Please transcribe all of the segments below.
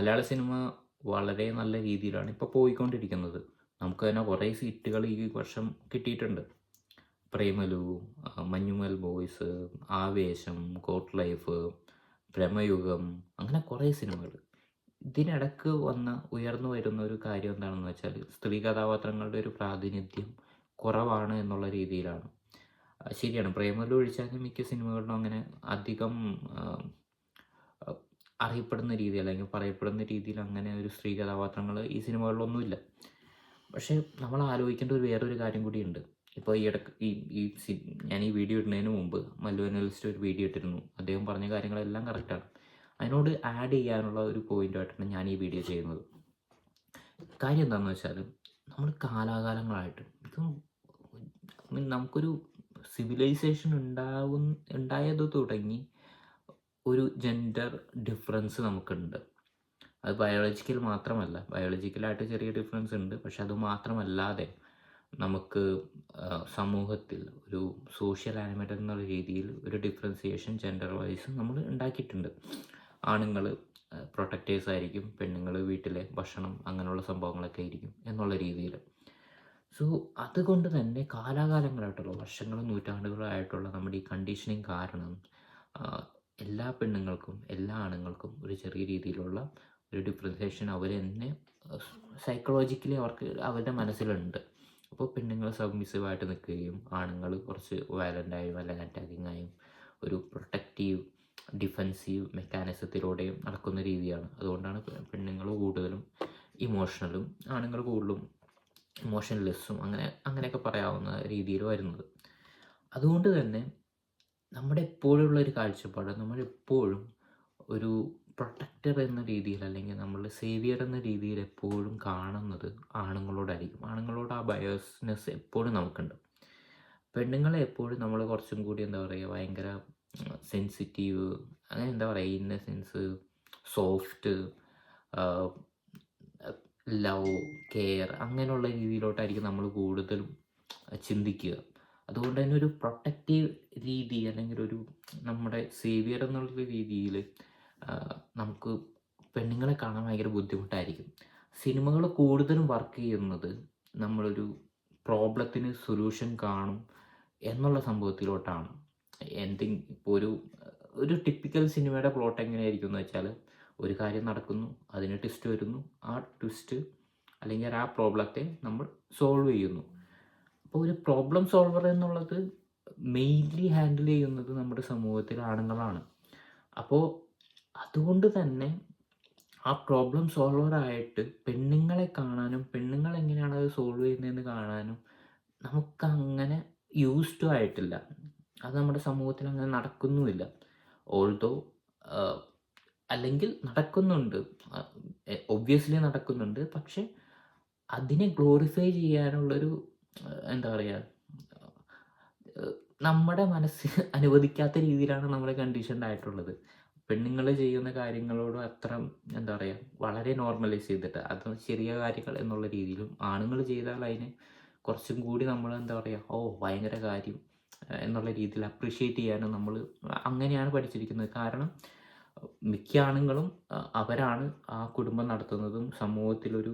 മലയാള cinema വളരെ നല്ല രീതിയിലാണ് ഇപ്പോൾ പോയിക്കൊണ്ടിരിക്കുന്നത്. നമുക്ക് തന്നെ കുറേ സീറ്റുകൾ ഈ വർഷം കിട്ടിയിട്ടുണ്ട്. Premalu Manjummel boys Aavesham goat life Bramayugam അങ്ങനെ കുറേ സിനിമകൾ ഇതിനിടക്ക് വന്ന ഉയർന്നു വരുന്ന ഒരു കാര്യം എന്താണെന്ന് വെച്ചാൽ സ്ത്രീ കഥാപാത്രങ്ങളുടെ ഒരു പ്രാതിനിധ്യം കുറവാണ് എന്നുള്ള രീതിയിലാണ്. ശരിയാണ്. പ്രേമലു ഒഴിച്ചാൽ മിക്ക സിനിമകളിലും അങ്ങനെ അധികം അറിയപ്പെടുന്ന രീതിയിൽ അല്ലെങ്കിൽ പറയപ്പെടുന്ന രീതിയിൽ അങ്ങനെ ഒരു സ്ത്രീ കഥാപാത്രങ്ങൾ ഈ സിനിമകളിലൊന്നുമില്ല. പക്ഷേ നമ്മൾ ആലോചിക്കേണ്ട ഒരു വേറൊരു കാര്യം കൂടിയുണ്ട്. ഇപ്പോൾ ഈ ഇടയ്ക്ക് ഈ ഈ ഞാൻ ഈ വീഡിയോ ഇടുന്നതിന് മുമ്പ് മല്ലു അനലിസ്റ്റ് ഒരു വീഡിയോ ഇട്ടിരുന്നു. അദ്ദേഹം പറഞ്ഞ കാര്യങ്ങളെല്ലാം കറക്റ്റാണ് അതിനോട് ആഡ് ചെയ്യാനുള്ള ഒരു പോയിന്റായിട്ടാണ് ഞാൻ ഈ വീഡിയോ ചെയ്യുന്നത്. കാര്യം എന്താണെന്ന് വെച്ചാൽ നമ്മൾ കാലാകാലങ്ങളായിട്ട് നമുക്കൊരു സിവിലൈസേഷൻ ഉണ്ടാവും ഉണ്ടായത് തുടങ്ങി ഒരു ജെൻഡർ ഡിഫറൻസ് നമുക്കുണ്ട്. അത് ബയോളജിക്കൽ മാത്രമല്ല. ബയോളജിക്കലായിട്ട് ചെറിയ ഡിഫറൻസ് ഉണ്ട്. പക്ഷെ അത് മാത്രമല്ലാതെ നമുക്ക് സമൂഹത്തിൽ ഒരു സോഷ്യൽ ആനിമേറ്റർ എന്നുള്ള രീതിയിൽ ഒരു ഡിഫറൻസിയേഷൻ ജെൻഡർ വൈസ് നമ്മൾ ഉണ്ടാക്കിയിട്ടുണ്ട്. ആണുങ്ങൾ പ്രൊട്ടക്റ്റേഴ്സ് ആയിരിക്കും. പെണ്ണുങ്ങൾ വീട്ടിലെ ഭക്ഷണം അങ്ങനെയുള്ള സംഭവങ്ങളൊക്കെ ആയിരിക്കും എന്നുള്ള രീതിയിൽ. സോ അതുകൊണ്ട് തന്നെ കാലാകാലങ്ങളായിട്ടുള്ള വർഷങ്ങളും നൂറ്റാണ്ടുകളായിട്ടുള്ള നമ്മുടെ ഈ കണ്ടീഷനിങ് കാരണം എല്ലാ പെണ്ണുങ്ങൾക്കും എല്ലാ ആണുങ്ങൾക്കും ഒരു ചെറിയ രീതിയിലുള്ള ഒരു ഡിഫറൻസിയേഷൻ അവർ തന്നെ സൈക്കോളജിക്കലി അവർക്ക് അവരുടെ മനസ്സിലുണ്ട്. അപ്പോൾ പെണ്ണുങ്ങൾ സബ്മിസീവായിട്ട് നിൽക്കുകയും ആണുങ്ങൾ കുറച്ച് വയലന്റായും അല്ലെങ്കിൽ അറ്റാക്കിംഗ് ആയും ഒരു പ്രൊട്ടക്റ്റീവ് ഡിഫെൻസീവ് മെക്കാനിസത്തിലൂടെയും നടക്കുന്ന രീതിയാണ്. അതുകൊണ്ടാണ് പെണ്ണുങ്ങൾ കൂടുതലും ഇമോഷണലും ആണുങ്ങൾ കൂടുതലും ഇമോഷൻലെസ്സും അങ്ങനെ അങ്ങനെയൊക്കെ പറയാവുന്ന രീതിയിൽ വരുന്നത്. അതുകൊണ്ട് തന്നെ നമ്മുടെ എപ്പോഴുള്ള ഒരു കാഴ്ചപ്പാട് നമ്മളെപ്പോഴും ഒരു പ്രൊട്ടക്റ്റർ എന്ന രീതിയിൽ അല്ലെങ്കിൽ നമ്മൾ സേവിയർ എന്ന രീതിയിൽ എപ്പോഴും കാണുന്നത് ആണുങ്ങളോടായിരിക്കും. ആണുങ്ങളോട് ആ ബയോസ്നെസ് എപ്പോഴും നമുക്കുണ്ട്. പെണ്ണുങ്ങളെ എപ്പോഴും നമ്മൾ കുറച്ചും കൂടി എന്താ പറയുക ഭയങ്കര സെൻസിറ്റീവ് അങ്ങനെ എന്താ പറയുക ഇന്നസെൻസ് സോഫ്റ്റ് ലവ് കെയർ അങ്ങനെയുള്ള രീതിയിലോട്ടായിരിക്കും നമ്മൾ കൂടുതലും ചിന്തിക്കുക. അതുകൊണ്ട് തന്നെ ഒരു പ്രൊട്ടക്റ്റീവ് രീതി അല്ലെങ്കിൽ ഒരു നമ്മുടെ സേവിയർ എന്നുള്ള രീതിയിൽ നമുക്ക് പെണ്ണുങ്ങളെ കാണാൻ ഭയങ്കര ബുദ്ധിമുട്ടായിരിക്കും. സിനിമകൾ കൂടുതലും വർക്ക് ചെയ്യുന്നത് നമ്മളൊരു പ്രോബ്ലത്തിന് സൊല്യൂഷൻ കാണും എന്നുള്ള സംഭവത്തിലോട്ടാണ്. എന്തെങ്കിലും ഇപ്പോൾ ഒരു ഒരു ടിപ്പിക്കൽ സിനിമയുടെ പ്ലോട്ട് എങ്ങനെയായിരിക്കും എന്ന് വെച്ചാൽ ഒരു കാര്യം നടക്കുന്നു അതിന് ട്വിസ്റ്റ് വരുന്നു ആ ട്വിസ്റ്റ് അല്ലെങ്കിൽ ആ പ്രോബ്ലത്തെ നമ്മൾ സോൾവ് ചെയ്യുന്നു. അപ്പോൾ ഒരു പ്രോബ്ലം സോൾവർ എന്നുള്ളത് മെയിൻലി ഹാൻഡിൽ ചെയ്യുന്നത് നമ്മുടെ സമൂഹത്തിൽ ആണുങ്ങളാണ്. അപ്പോൾ അതുകൊണ്ട് തന്നെ ആ പ്രോബ്ലം സോൾവറായിട്ട് പെണ്ണുങ്ങളെ കാണാനും പെണ്ണുങ്ങൾ എങ്ങനെയാണ് അത് സോൾവ് ചെയ്യുന്നതെന്ന് കാണാനും നമുക്ക് അങ്ങനെ യൂസ്ഡ് ആയിട്ടില്ല. അത് നമ്മുടെ സമൂഹത്തിൽ അങ്ങനെ നടക്കുന്നുമില്ല. ഓൾദോ അല്ലെങ്കിൽ നടക്കുന്നുണ്ട്. ഒബ്വിയസ്ലി നടക്കുന്നുണ്ട്. പക്ഷെ അതിനെ ഗ്ലോറിഫൈ ചെയ്യാനുള്ളൊരു എന്താ പറയുക നമ്മുടെ മനസ്സ് അനുവദിക്കാത്ത രീതിയിലാണ് നമ്മുടെ കണ്ടീഷൻഡ് ആയിട്ടുള്ളത്. പെണ്ണുങ്ങൾ ചെയ്യുന്ന കാര്യങ്ങളോട് അത്ര എന്താ പറയുക വളരെ നോർമലൈസ് ചെയ്തിട്ട് അത് ചെറിയ കാര്യങ്ങൾ എന്നുള്ള രീതിയിലും ആണുങ്ങൾ ചെയ്താൽ അതിനെ കുറച്ചും കൂടി നമ്മൾ എന്താ പറയുക ഓ ഭയങ്കര കാര്യം എന്നുള്ള രീതിയിൽ അപ്രീഷിയേറ്റ് ചെയ്യാനും നമ്മൾ അങ്ങനെയാണ് പഠിച്ചിരിക്കുന്നത്. കാരണം മിക്ക ആണുങ്ങളും അവരാണ് ആ കുടുംബം നടത്തുന്നതും സമൂഹത്തിലൊരു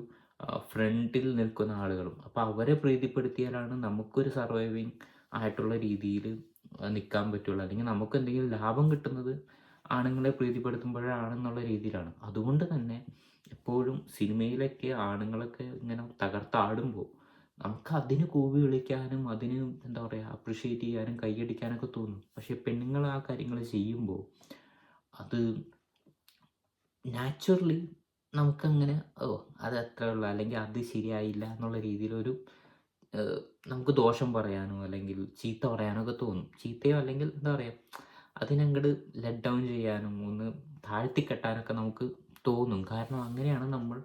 ഫ്രണ്ടിൽ നിൽക്കുന്ന ആളുകളും. അപ്പോൾ അവരെ പ്രീതിപ്പെടുത്തിയാലാണ് നമുക്കൊരു സർവൈവിങ് ആയിട്ടുള്ള രീതിയിൽ നിൽക്കാൻ പറ്റുള്ളൂ. അല്ലെങ്കിൽ നമുക്ക് എന്തെങ്കിലും ലാഭം കിട്ടുന്നത് ആണുങ്ങളെ പ്രീതിപ്പെടുത്തുമ്പോഴാണെന്നുള്ള രീതിയിലാണ്. അതുകൊണ്ട് തന്നെ എപ്പോഴും സിനിമയിലൊക്കെ ആണുങ്ങളൊക്കെ ഇങ്ങനെ തകർത്താടുമ്പോൾ നമുക്ക് അതിന് കൂവി വിളിക്കാനും അതിന് എന്താ പറയുക അപ്രിഷ്യേറ്റ് ചെയ്യാനും കൈയടിക്കാനൊക്കെ തോന്നും. പക്ഷേ പെണ്ണുങ്ങൾ ആ കാര്യങ്ങൾ ചെയ്യുമ്പോൾ അത് നാച്ചുറലി നമുക്കങ്ങനെ ഓ അത് അത്രേ ഉള്ളൂ അല്ലെങ്കിൽ അത് ശരിയായില്ല എന്നുള്ള രീതിയിലൊരു നമുക്ക് ദോഷം പറയാനോ അല്ലെങ്കിൽ ചീത്ത പറയാനോ ഒക്കെ തോന്നും. ചീത്തയോ അല്ലെങ്കിൽ എന്താ പറയുക അതിനങ്ങോട്ട് ലെറ്റ് ഡൗൺ ചെയ്യാനും ഒന്ന് താഴ്ത്തിക്കെട്ടാനൊക്കെ നമുക്ക് തോന്നും. കാരണം അങ്ങനെയാണ് നമ്മൾ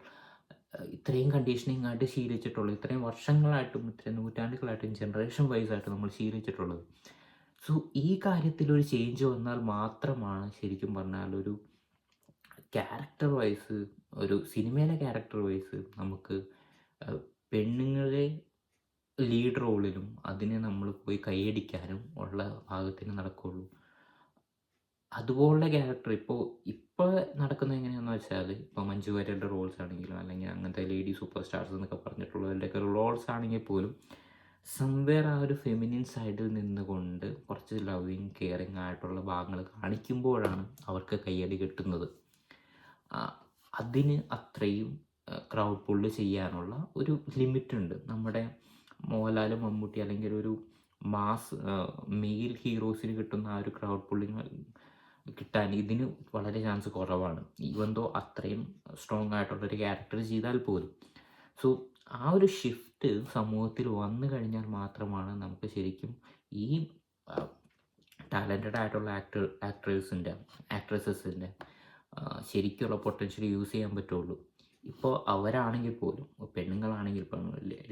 ഇത്രയും കണ്ടീഷനിങ് ആയിട്ട് ശീലിച്ചിട്ടുള്ളത്. ഇത്രയും വർഷങ്ങളായിട്ടും ഇത്രയും നൂറ്റാണ്ടുകളായിട്ടും ജനറേഷൻ വൈസ് ആയിട്ട് നമ്മൾ ശീലിച്ചിട്ടുള്ളത്. സോ ഈ കാര്യത്തിൽ ഒരു ചേഞ്ച് വന്നാൽ മാത്രമാണ് ശരിക്കും പറഞ്ഞാൽ ഒരു ക്യാരക്ടർ വൈസ് ഒരു സിനിമയിലെ ക്യാരക്ടർ വൈസ് നമുക്ക് പെണ്ണുങ്ങളെ ലീഡ് റോളിലും അതിനെ നമ്മൾ പോയി കൈയടിക്കാനും ഉള്ള ഭാഗത്തിന് നടക്കുള്ളൂ. അതുപോലുള്ള ക്യാരക്ടർ ഇപ്പോൾ ഇപ്പോൾ നടക്കുന്നത് എങ്ങനെയാണെന്ന് വെച്ചാൽ ഇപ്പോൾ മഞ്ജു വാര്യരുടെ റോൾസ് ആണെങ്കിലും അല്ലെങ്കിൽ അങ്ങനത്തെ ലേഡി സൂപ്പർ സ്റ്റാർസ് എന്നൊക്കെ പറഞ്ഞിട്ടുള്ളവരുടെയൊക്കെ റോൾസ് ആണെങ്കിൽ പോലും സംവേർ ആ ഒരു ഫെമിനിൻ സൈഡിൽ നിന്നുകൊണ്ട് കുറച്ച് ലവിങ് കെയറിങ് ആയിട്ടുള്ള ഭാഗങ്ങൾ കാണിക്കുമ്പോഴാണ് അവർക്ക് കയ്യടി കിട്ടുന്നത്. അതിന് അത്രയും ക്രൗഡ് പുള്ള് ചെയ്യാനുള്ള ഒരു ലിമിറ്റ് ഉണ്ട്. നമ്മുടെ മോഹൻലാൽ മമ്മൂട്ടി അല്ലെങ്കിൽ ഒരു മാസ് മെയിൽ ഹീറോസിന് കിട്ടുന്ന ആ ഒരു ക്രൗഡ് പുള്ളിങ് കിട്ടാൻ ഇതിന് വളരെ ചാൻസ് കുറവാണ്. ഈവൻ ദോ അത്രയും സ്ട്രോങ് ആയിട്ടുള്ളൊരു ക്യാരക്ടർ ചെയ്താൽ പോലും. സോ ആ ഒരു ഷിഫ്റ്റ് സമൂഹത്തിൽ വന്നു കഴിഞ്ഞാൽ മാത്രമാണ് നമുക്ക് ശരിക്കും ഈ ടാലന്റഡ് ആയിട്ടുള്ള ആക്ടർ ആക്ട്രേഴ്സിന്റെ ആക്ട്രസസിന്റെ ശരിക്കുള്ള പൊട്ടൻഷ്യൽ യൂസ് ചെയ്യാൻ പറ്റുള്ളൂ. ഇപ്പോൾ അവരാണെങ്കിൽ പോലും പെണ്ണുങ്ങളാണെങ്കിൽ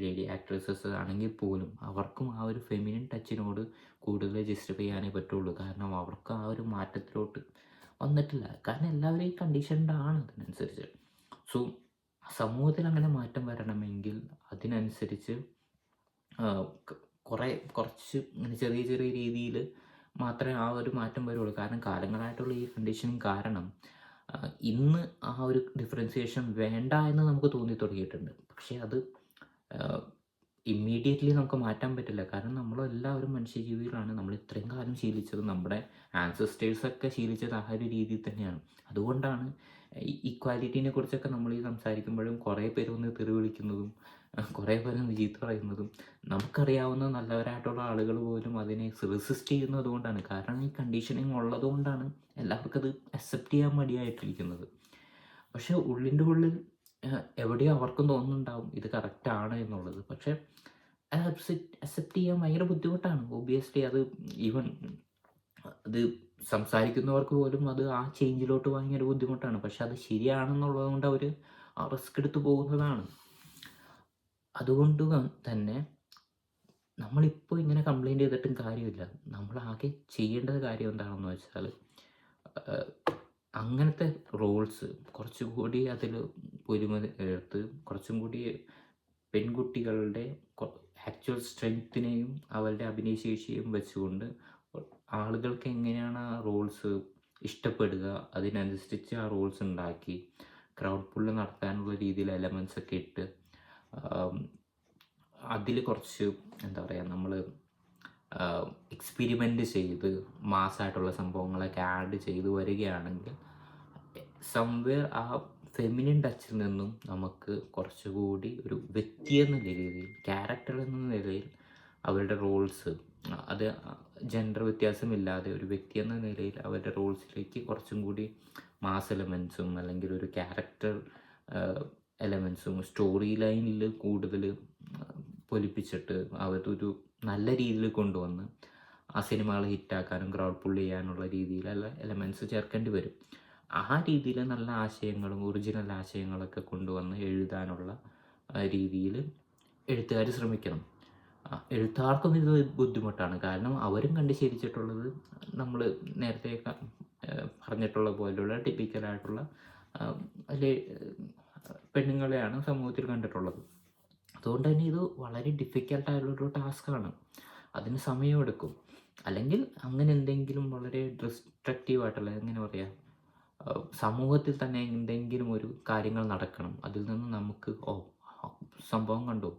ലേഡി ആക്ട്രസസ് ആണെങ്കിൽ പോലും അവർക്കും ആ ഒരു ഫെമിനിൻ ടച്ചിനോട് കൂടുതൽ ജസ്റ്റിഫൈ ചെയ്യാനേ പറ്റുള്ളൂ. കാരണം അവർക്ക് ആ ഒരു മാറ്റത്തിലോട്ട് വന്നിട്ടില്ല. കാരണം എല്ലാവരും ഈ കണ്ടീഷൻഡ് ആണ് അതിനനുസരിച്ച്. സോ സമൂഹത്തിൽ അങ്ങനെ മാറ്റം വരണമെങ്കിൽ അതിനനുസരിച്ച് കുറേ കുറച്ച് ഇങ്ങനെ ചെറിയ ചെറിയ രീതിയിൽ മാത്രമേ ആ ഒരു മാറ്റം വരുള്ളൂ. കാരണം കാലങ്ങളായിട്ടുള്ള ഈ കണ്ടീഷൻ കാരണം ഇന്ന് ആ ഒരു ഡിഫറൻസിയേഷൻ വേണ്ട എന്ന് നമുക്ക് തോന്നി തുടങ്ങിയിട്ടുണ്ട്. പക്ഷേ അത് ഇമ്മീഡിയറ്റ്ലി നമുക്ക് മാറ്റാൻ പറ്റില്ല. കാരണം നമ്മളെല്ലാവരും മനുഷ്യജീവികളാണ്. നമ്മൾ ഇത്രയും കാലം ശീലിച്ചത് നമ്മുടെ ആൻസസ്റ്റേഴ്സൊക്കെ ശീലിച്ചത് ആ ഒരു രീതിയിൽ തന്നെയാണ്. അതുകൊണ്ടാണ് ഇക്വാലിറ്റിനെ കുറിച്ചൊക്കെ നമ്മൾ ഈ സംസാരിക്കുമ്പോഴും കുറേ പേര് ഒന്ന് തെറി വിളിക്കുന്നതും കുറേ പേര് ചീത്ത പറയുന്നതും നമുക്കറിയാവുന്ന നല്ലവരായിട്ടുള്ള ആളുകൾ പോലും അതിനെ റെസിസ്റ്റ് ചെയ്യുന്നതുകൊണ്ടാണ് കാരണം ഈ കണ്ടീഷനിങ് ഉള്ളത് കൊണ്ടാണ് എല്ലാവർക്കും അത് അക്സെപ്റ്റ് ചെയ്യാൻ മടിയായിട്ടിരിക്കുന്നത്. പക്ഷേ ഉള്ളിന്റെ ഉള്ളിൽ എവിടെയോ അവർക്കും തോന്നുന്നുണ്ടാവും ഇത് കറക്റ്റാണ് എന്നുള്ളത്. പക്ഷെ അക്സെപ്റ്റ് ചെയ്യാൻ ഭയങ്കര ബുദ്ധിമുട്ടാണ്. ഒബിയസ്ലി അത് ഈവൻ അത് സംസാരിക്കുന്നവർക്ക് പോലും അത് ആ ചേഞ്ചിലോട്ട് ഭയങ്കര ബുദ്ധിമുട്ടാണ്. പക്ഷെ അത് ശരിയാണെന്നുള്ളത് കൊണ്ട് അവർ ആ റിസ്ക് എടുത്ത് പോകുന്നതാണ്. അതുകൊണ്ട് തന്നെ നമ്മളിപ്പോൾ ഇങ്ങനെ കംപ്ലൈന്റ് ചെയ്തിട്ടും കാര്യമില്ല. നമ്മളാകെ ചെയ്യേണ്ടത് കാര്യം എന്താണെന്ന് വെച്ചാൽ അങ്ങനത്തെ റോൾസ് കുറച്ചുകൂടി അതിൽ പൊരുമ എടുത്ത് കുറച്ചും കൂടി പെൺകുട്ടികളുടെ ആക്ച്വൽ സ്ട്രെങ്ത്തിനെയും അവരുടെ അഭിനയശേഷിയും വെച്ചുകൊണ്ട് ആളുകൾക്ക് എങ്ങനെയാണ് ആ റോൾസ് ഇഷ്ടപ്പെടുക അതിനനുസരിച്ച് ആ റോൾസ് ഉണ്ടാക്കി ക്രൗഡ് പുള്ള് നടത്താനുള്ള രീതിയിൽ എലമെൻസ് ഒക്കെ ഇട്ട് അതിൽ കുറച്ച് എന്താ പറയുക നമ്മൾ എക്സ്പെരിമെന്റ് ചെയ്ത് മാസ്സായിട്ടുള്ള സംഭവങ്ങളൊക്കെ ആഡ് ചെയ്ത് വരികയാണെങ്കിൽ സംവേർ ആ ഫെമിനിൻ ടച്ചിൽ നിന്നും നമുക്ക് കുറച്ചുകൂടി ഒരു വ്യക്തി എന്ന രീതിയിൽ ക്യാരക്ടർ എന്ന നിലയിൽ അവരുടെ റോൾസ് അത് ജെൻഡർ വ്യത്യാസമില്ലാതെ ഒരു വ്യക്തി എന്ന നിലയിൽ അവരുടെ റോൾസിലേക്ക് കുറച്ചും കൂടി മാസ് എലമെൻസും അല്ലെങ്കിൽ ഒരു ക്യാരക്ടർ എലമെൻസും സ്റ്റോറി ലൈനിൽ കൂടുതൽ പൊലിപ്പിച്ചിട്ട് അവരൊരു നല്ല രീതിയിൽ കൊണ്ടുവന്ന് ആ സിനിമകൾ ഹിറ്റാക്കാനും ക്രൗഡ് പുൾ ചെയ്യാനുള്ള രീതിയിലുള്ള എലമെന്റ്സ് ചേർക്കേണ്ടി വരും. ആ രീതിയിൽ നല്ല ആശയങ്ങളും ഒറിജിനൽ ആശയങ്ങളൊക്കെ കൊണ്ടുവന്ന് എഴുതാനുള്ള രീതിയിൽ എഴുത്തുകാർ ശ്രമിക്കണം. എഴുത്താർക്കും ഇത് ബുദ്ധിമുട്ടാണ്. കാരണം അവരും കണ്ട് ശീലിച്ചിട്ടുള്ളത് നമ്മൾ നേരത്തെ പറഞ്ഞിട്ടുള്ള പോലെയുള്ള ടിപ്പിക്കലായിട്ടുള്ള പെണ്ണുങ്ങളെയാണ് സമൂഹത്തിൽ കണ്ടിട്ടുള്ളത്. അതുകൊണ്ട് തന്നെ ഇത് വളരെ ഡിഫിക്കൽട്ടായുള്ളൊരു ടാസ്ക്കാണ് അതിന് സമയമെടുക്കും. അല്ലെങ്കിൽ അങ്ങനെ എന്തെങ്കിലും വളരെ ഡിസ്ട്രക്റ്റീവ് ആയിട്ടുള്ള എങ്ങനെ പറയുക സമൂഹത്തിൽ തന്നെ എന്തെങ്കിലും ഒരു കാര്യങ്ങൾ നടക്കണം. അതിൽ നിന്ന് നമുക്ക് ഓ സംഭവം കണ്ടു.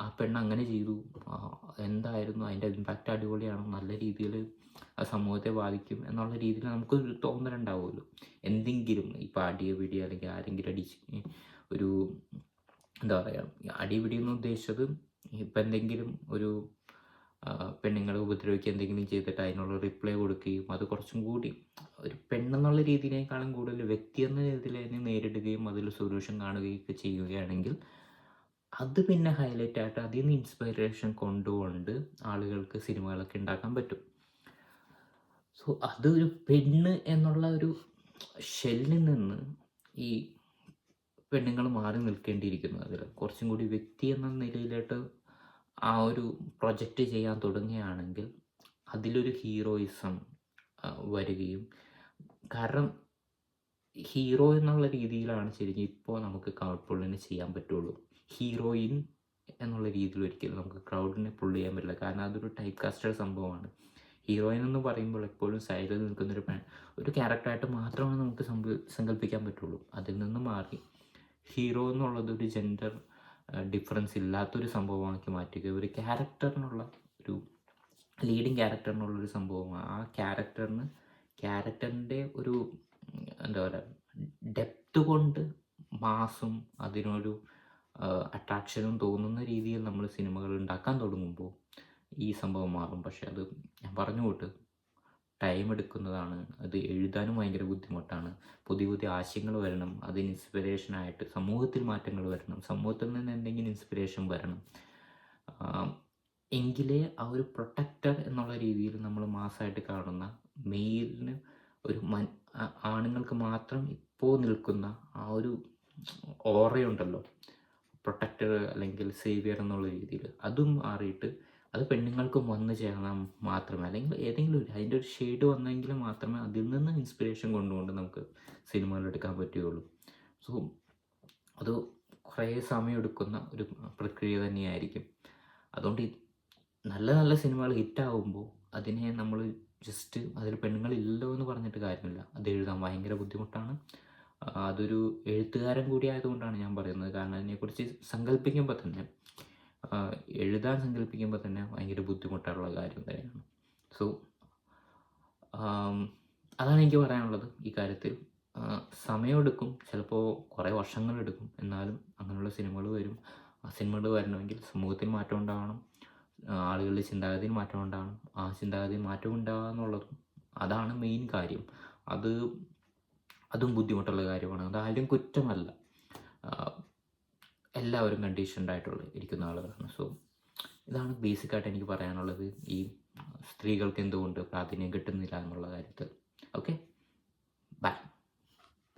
ആ പെണ്ണ് അങ്ങനെ ചെയ്തു. എന്തായിരുന്നു? അതിന്റെ ഇമ്പാക്റ്റ് അടിപൊളിയാണ്? നല്ല രീതിയിൽ സമൂഹത്തെ ബാധിക്കും എന്നുള്ള രീതിയിൽ നമുക്കൊരു തോന്നലുണ്ടാവുമല്ലോ. എന്തെങ്കിലും ഇപ്പോൾ അടിയ പിടി അല്ലെങ്കിൽ ആരെങ്കിലും അടിച്ച് ഒരു എന്താ പറയുക അടിപിടി എന്ന് ഉദ്ദേശിച്ചത് ഇപ്പം എന്തെങ്കിലും ഒരു പെണ്ണുങ്ങളെ ഉപദ്രവിക്കുക എന്തെങ്കിലും ചെയ്തിട്ട് അതിനുള്ള റിപ്ലൈ കൊടുക്കുകയും അത് കുറച്ചും കൂടി ഒരു പെണ്ണെന്നുള്ള രീതിയിനേക്കാളും കൂടുതൽ വ്യക്തി എന്ന രീതിയിൽ അതിനെ നേരിടുകയും അതിൽ സൊല്യൂഷൻ കാണുകയും ഒക്കെ ചെയ്യുകയാണെങ്കിൽ അത് പിന്നെ ഹൈലൈറ്റ് ആയിട്ട് അതിൽ നിന്ന് ഇൻസ്പിറേഷൻ കൊണ്ടുകൊണ്ട് ആളുകൾക്ക് സിനിമകളൊക്കെ ഉണ്ടാക്കാൻ പറ്റും. സോ അതൊരു പെണ്ണ് എന്നുള്ള ഒരു ഷെല്ലിൽ നിന്ന് ഈ പെണ്ണുങ്ങൾ മാറി നിൽക്കേണ്ടിയിരിക്കുന്നു. അതിൽ കുറച്ചും കൂടി വ്യക്തി എന്ന നിലയിലോട്ട് ആ ഒരു പ്രൊജക്റ്റ് ചെയ്യാൻ തുടങ്ങുകയാണെങ്കിൽ അതിലൊരു ഹീറോയിസം വരികയും കാരണം ഹീറോ എന്നുള്ള രീതിയിലാണ് ശരിക്കും ഇപ്പോൾ നമുക്ക് ക്രൗഡ് പുള്ളിനെ ചെയ്യാൻ പറ്റുള്ളൂ. ഹീറോയിൻ എന്നുള്ള രീതിയിൽ ഒരിക്കലും നമുക്ക് ക്രൗഡിനെ പുള്ള് ചെയ്യാൻ പറ്റില്ല. കാരണം അതൊരു ടൈപ്പ് കാസ്റ്റഡ് സംഭവമാണ്. ഹീറോയിൻ എന്ന് പറയുമ്പോൾ എപ്പോഴും സൈഡിൽ നിൽക്കുന്നൊരു ഒരു ക്യാരക്ടറായിട്ട് മാത്രമാണ് നമുക്ക് സങ്കല്പിക്കാൻ പറ്റുള്ളൂ. അതിൽ നിന്ന് മാറി ഹീറോ എന്നുള്ളത് ഒരു ജെൻഡർ ഡിഫറൻസ് ഇല്ലാത്തൊരു സംഭവമാക്കി മാറ്റുക. ഒരു ക്യാരക്ടറിനുള്ള ഒരു ലീഡിങ് ക്യാരക്ടറിനുള്ള ഒരു സംഭവമാണ് ആ ക്യാരക്ടറിന് ക്യാരക്ടറിന്റെ ഒരു എന്താ പറയുക ഡെപ്ത് കൊണ്ട് മാസും അതിനൊരു അട്രാക്ഷനും തോന്നുന്ന രീതിയിൽ നമ്മൾ സിനിമകൾ ഉണ്ടാക്കാൻ തുടങ്ങുമ്പോൾ ഈ സംഭവം മാറും. പക്ഷെ അത് ഞാൻ പറഞ്ഞു കൂട്ട് ടൈം എടുക്കുന്നതാണ്. അത് എഴുതാനും ഭയങ്കര ബുദ്ധിമുട്ടാണ്. പുതിയ പുതിയ ആശയങ്ങൾ വരണം. അതിന് ഇൻസ്പിറേഷനായിട്ട് സമൂഹത്തിൽ മാറ്റങ്ങൾ വരണം. സമൂഹത്തിൽ നിന്ന് എന്തെങ്കിലും ഇൻസ്പിറേഷൻ വരണം. എങ്കിലേ ആ ഒരു പ്രൊട്ടക്ടർ എന്നുള്ള രീതിയിൽ നമ്മൾ മാസമായിട്ട് കാണുന്ന മെയിലിന് ഒരു മൻ ആണുങ്ങൾക്ക് മാത്രം ഇപ്പോൾ നിൽക്കുന്ന ആ ഒരു ഓറയുണ്ടല്ലോ. പ്രൊട്ടക്ടർ അല്ലെങ്കിൽ സേവിയർ എന്നുള്ള രീതിയിൽ. അതും മാറിയിട്ട് അത് പെണ്ണുങ്ങൾക്കും വന്ന് ചേർന്നാൽ മാത്രമേ അല്ലെങ്കിൽ ഏതെങ്കിലും ഒരു അതിന്റെ ഒരു ഷെയ്ഡ് വന്നെങ്കിൽ മാത്രമേ അതിൽ നിന്ന് ഇൻസ്പിറേഷൻ കൊണ്ടുകൊണ്ട് നമുക്ക് സിനിമകൾ എടുക്കാൻ പറ്റുകയുള്ളൂ. സോ അത് കുറേ സമയം എടുക്കുന്ന ഒരു പ്രക്രിയ തന്നെയായിരിക്കും. അതുകൊണ്ട് നല്ല നല്ല സിനിമകൾ ഹിറ്റാകുമ്പോൾ അതിനെ നമ്മൾ ജസ്റ്റ് അതിൽ പെണ്ണുങ്ങളില്ലല്ലോ എന്ന് പറഞ്ഞിട്ട് കാര്യമില്ല. അത് എഴുതാൻ ഭയങ്കര ബുദ്ധിമുട്ടാണ്. അതൊരു എഴുത്തുകാരൻ കൂടി ആയതുകൊണ്ടാണ് ഞാൻ പറയുന്നത്. കാരണം അതിനെക്കുറിച്ച് സങ്കല്പിക്കുമ്പോൾ തന്നെ എഴുതാൻ സങ്കല്പിക്കുമ്പോൾ തന്നെ ഭയങ്കര ബുദ്ധിമുട്ടുള്ള കാര്യം തന്നെയാണ്. സോ അതാണ് എനിക്ക് പറയാനുള്ളത് ഈ കാര്യത്തിൽ. സമയമെടുക്കും. ചിലപ്പോൾ കുറേ വർഷങ്ങളെടുക്കും. എന്നാലും അങ്ങനെയുള്ള സിനിമകൾ വരും. ആ സിനിമകൾ വരണമെങ്കിൽ സമൂഹത്തിൽ മാറ്റം ഉണ്ടാവണം. ആളുകളുടെ ചിന്താഗതിയിൽ മാറ്റം ഉണ്ടാവണം. ആ ചിന്താഗതിയിൽ മാറ്റം ഉണ്ടാവുക എന്നുള്ളതും അതാണ് മെയിൻ കാര്യം. അത് അതും ബുദ്ധിമുട്ടുള്ള കാര്യമാണ്. അതാരും കുറ്റമല്ല. എല്ലാവരും കണ്ടീഷൻഡ് ആയിട്ടുള്ള ഇരിക്കുന്ന ആളുകളാണ്. സോ ഇതാണ് ബേസിക്കായിട്ട് എനിക്ക് പറയാനുള്ളത്. ഈ സ്ത്രീകൾക്ക് എന്തുകൊണ്ട് പ്രാധാന്യം കിട്ടുന്നില്ല എന്നുള്ള കാര്യത്തിൽ. Okay bye